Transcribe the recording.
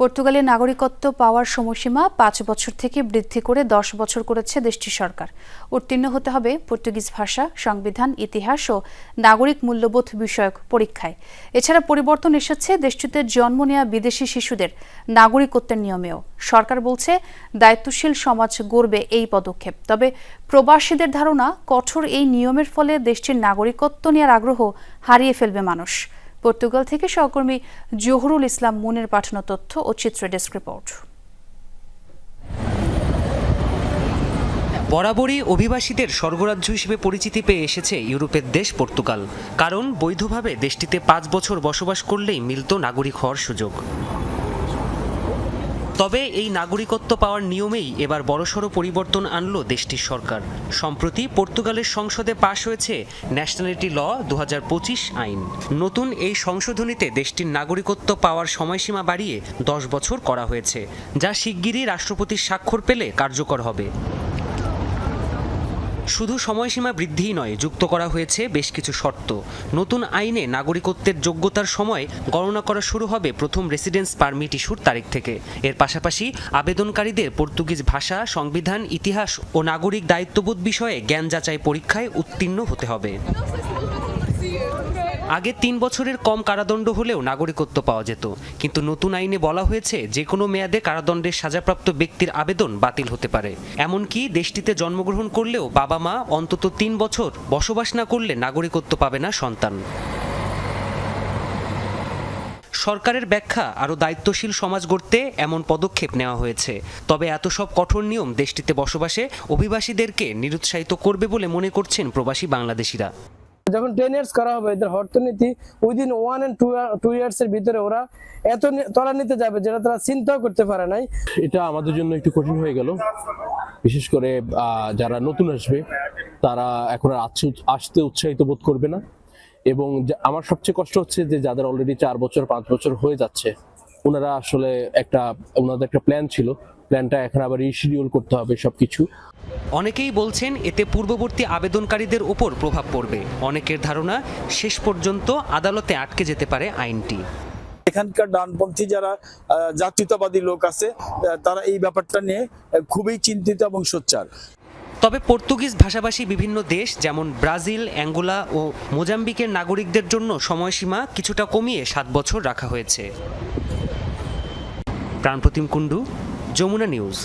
পর্তুগালের নাগরিকত্ব পাওয়ার সময়সীমা পাঁচ বছর থেকে বৃদ্ধি করে দশ বছর করেছে দেশটির সরকার। উত্তীর্ণ হতে হবে পর্তুগিজ ভাষা, সংবিধান, ইতিহাস ও নাগরিক মূল্যবোধ বিষয়ক পরীক্ষায়। এছাড়া পরিবর্তন এসেছে দেশটিতে জন্ম নেওয়া বিদেশি শিশুদের নাগরিকত্বের নিয়মেও। সরকার বলছে, দায়িত্বশীল সমাজ গড়বে এই পদক্ষেপ। তবে প্রবাসীদের ধারণা, কঠোর এই নিয়মের ফলে দেশটির নাগরিকত্ব নেওয়ার আগ্রহ হারিয়ে ফেলবে মানুষ। পর্তুগাল থেকে সহকর্মী জহুরুল ইসলাম মুনের পাঠানো তথ্য ও চিত্র ডেস্ক রিপোর্ট। বরাবরই অভিবাসীদের স্বর্গরাজ্য হিসেবে পরিচিতি পেয়ে এসেছে ইউরোপের দেশ পর্তুগাল। কারণ বৈধভাবে দেশটিতে পাঁচ বছর বসবাস করলেই মিলত নাগরিক হওয়ার সুযোগ। তবে এই নাগরিকত্ব পাওয়ার নিয়মেই এবার বড়সড় পরিবর্তন আনল দেশটির সরকার। সম্প্রতি পর্তুগালের সংসদে পাশ হয়েছে ন্যাশনালিটি ল দু হাজার পঁচিশ আইন। নতুন এই সংশোধনীতে দেশটির নাগরিকত্ব পাওয়ার সময়সীমা বাড়িয়ে দশ বছর করা হয়েছে, যা শিগগিরই রাষ্ট্রপতির স্বাক্ষর পেলে কার্যকর হবে। শুধু সময়সীমা বৃদ্ধিই নয়, যুক্ত করা হয়েছে বেশ কিছু শর্ত। নতুন আইনে নাগরিকত্বের যোগ্যতার সময় গণনা করা শুরু হবে প্রথম রেসিডেন্স পারমিট ইস্যুর তারিখ থেকে। এর পাশাপাশি আবেদনকারীদের পর্তুগিজ ভাষা, সংবিধান, ইতিহাস ও নাগরিক দায়িত্ববোধ বিষয়ে জ্ঞান যাচাই পরীক্ষায় উত্তীর্ণ হতে হবে। আগে তিন বছরের কম কারাদণ্ড হলেও নাগরিকত্ব পাওয়া যেত। কিন্তু নতুন আইনে বলা হয়েছে যে কোনো মেয়াদে কারাদণ্ডের সাজাপ্রাপ্ত ব্যক্তির আবেদন বাতিল হতে পারে। এমনকি দেশটিতে জন্মগ্রহণ করলেও বাবা মা অন্তত তিন বছর বসবাস না করলে নাগরিকত্ব পাবে না সন্তান। সরকারের ব্যাখ্যা আরও দায়িত্বশীল সমাজ গড়তে এমন পদক্ষেপ নেওয়া হয়েছে। তবে এত সব কঠোর নিয়ম দেশটিতে বসবাসে অভিবাসীদেরকে নিরুৎসাহিত করবে বলে মনে করছেন প্রবাসী বাংলাদেশিরা। যখন টেন ইয়ার্স করা হবে, এদের অর্থনীতি within one and two years এর ভিতরে ওরা এত ত্বরান্বিত যাবে যেটা তারা চিন্তাও করতে পারে নাই। এটা আমাদের জন্য একটু কঠিন হয়ে গেল। বিশেষ করে যারা নতুন আসবে, তারা এখন আর আসতে- উৎসাহিত বোধ করবে না। এবং আমার সবচেয়ে কষ্ট হচ্ছে যে যাদের অলরেডি চার বছর, পাঁচ বছর হয়ে যাচ্ছে ওনারা আসলে একটা ওনাদের একটা প্ল্যান ছিল। প্ল্যানটা এখন আবার রিশিডিউল করতে হবে সবকিছু। অনেকেই বলছেন এতে পূর্ববর্তী আবেদনকারীদের ওপর প্রভাব পড়বে। অনেকের ধারণা শেষ পর্যন্ত আদালতে আটকে যেতে পারে আইনটি। এখানকার ডানপন্থী যারা আহ, জাতীয়তাবাদী লোক আছে তারা এই ব্যাপারটা নিয়ে খুবই চিন্তিত এবং সোচ্চার। তবে পর্তুগিজ ভাষাভাষী বিভিন্ন দেশ যেমন ব্রাজিল অ্যাঙ্গোলা ও মোজাম্বিকের নাগরিকদের জন্য সময়সীমা কিছুটা কমিয়ে সাত বছর রাখা হয়েছে। প্রাণপ্রতিম কুণ্ডু যমুনা নিউজ।